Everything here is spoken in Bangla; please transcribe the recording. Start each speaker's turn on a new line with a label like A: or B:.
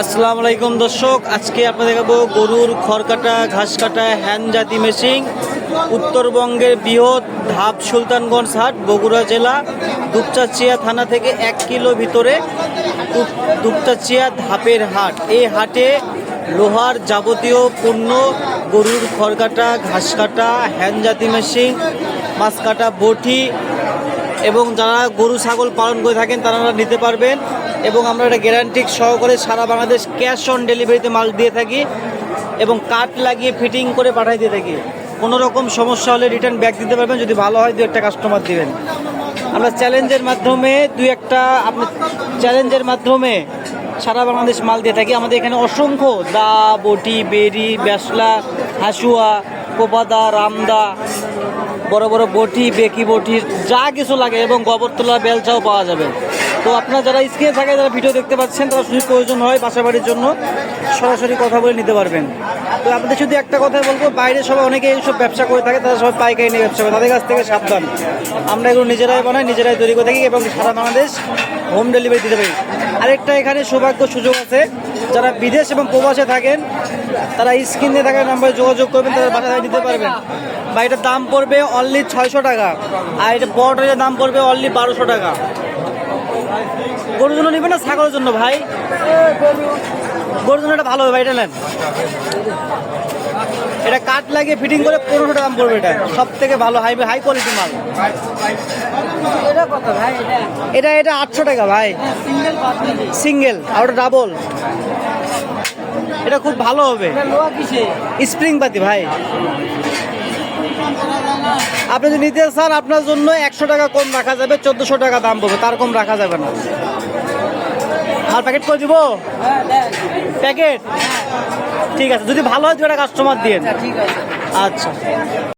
A: আসসালামু আলাইকুম দর্শক, আজকে আপনাদের দেখাবো গরুর খড় কাটা ঘাস কাটা হ্যান্ড জাতি মেশিন, উত্তরবঙ্গের বৃহৎ ধাপ সুলতানগঞ্জ হাট, বগুড়া জেলা, দুপচাচিয়া থানা থেকে এক কিলো ভিতরে দুপচাচিয়া ধাপের হাট। এই হাটে লোহার যাবতীয় পণ্য, গরুর খড় কাটা ঘাস কাটা হ্যান্ড জাতি মেশিন মাছ কাটা বটি এবং যারা গরু, ছাগল পালন করে থাকেন, তারা নিতে পারবেন। এবং আমরা এটা গ্যারান্টি সহকারে সারা বাংলাদেশ ক্যাশ অন ডেলিভারিতে মাল দিয়ে থাকি এবং কাঠ লাগিয়ে ফিটিং করে পাঠিয়ে দিয়ে থাকি। কোনো রকম সমস্যা হলে রিটার্ন ব্যাক দিতে পারবেন, যদি ভালো হয় দু একটা কাস্টমার দিবেন। আমরা চ্যালেঞ্জের মাধ্যমে দুই একটা, আপনি চ্যালেঞ্জের মাধ্যমে সারা বাংলাদেশ মাল দিয়ে থাকি। আমাদের এখানে অসংখ্য দা, বটি, বেরি, ব্যাসলা, হাসুয়া, কোপাদা, রামদা, বড় বড় বটি, বেকি বটি, যা কিছু লাগে এবং গোবর তোলা বেলচাও পাওয়া যাবে। তো আপনারা যারা স্ক্রিনে থাকে যারা ভিডিও দেখতে পাচ্ছেন, তারা যদি প্রয়োজন হয় বাসা বাড়ির জন্য সরাসরি কথা বলে নিতে পারবেন। তো আপনাদের শুধু একটা কথা বলব, বাইরে সবাই অনেকে এইসব ব্যবসা করে থাকে, তারা সবাই পাইকারি নিয়ে ব্যবসা করে। তাদের কাছ থেকে সাবধান। আমরা এগুলো নিজেরাই বানাই, নিজেরাই তৈরি করে থাকি এবং সারা বাংলাদেশ হোম ডেলিভারি দিতে পারি। আরেকটা এখানে সৌভাগ্য সুযোগ আছে, যারা বিদেশ এবং প্রবাসে থাকেন, তারা স্ক্রিনে থাকা নাম্বারে যোগাযোগ করবেন, তারা বাসায় নিতে পারবেন। বা এটার দাম পড়বে অনলি ছয়শো টাকা, আর এটা বড় দাম পড়বে অনলি বারোশো টাকা। গরুর জন্য নেবেন না ছাগলের জন্য ভাই? গরুর জন্য এটা ভালো হবে ভাই এটা নেন। এটা কাঠ লাগিয়ে ফিটিং করে পনেরোশো টাকা দাম পড়বে এটা। সব থেকে ভালো হাই হাই কোয়ালিটি মাল।
B: এটা এটা
A: আটশো টাকা ভাই।
B: সিঙ্গেল
A: আর ওটা ডাবল এটা খুব ভালো হবে। স্প্রিং পাতি ভাই। আপনি যদি নিতে চান আপনার জন্য একশো টাকা কম রাখা যাবে চোদ্দশো টাকা দাম পড়বে তার কম রাখা যাবে না। আর প্যাকেট করে দিব? প্যাকেট ঠিক আছে যদি ভালো হয় দুটা কাস্টমার দিয়ে আচ্ছা।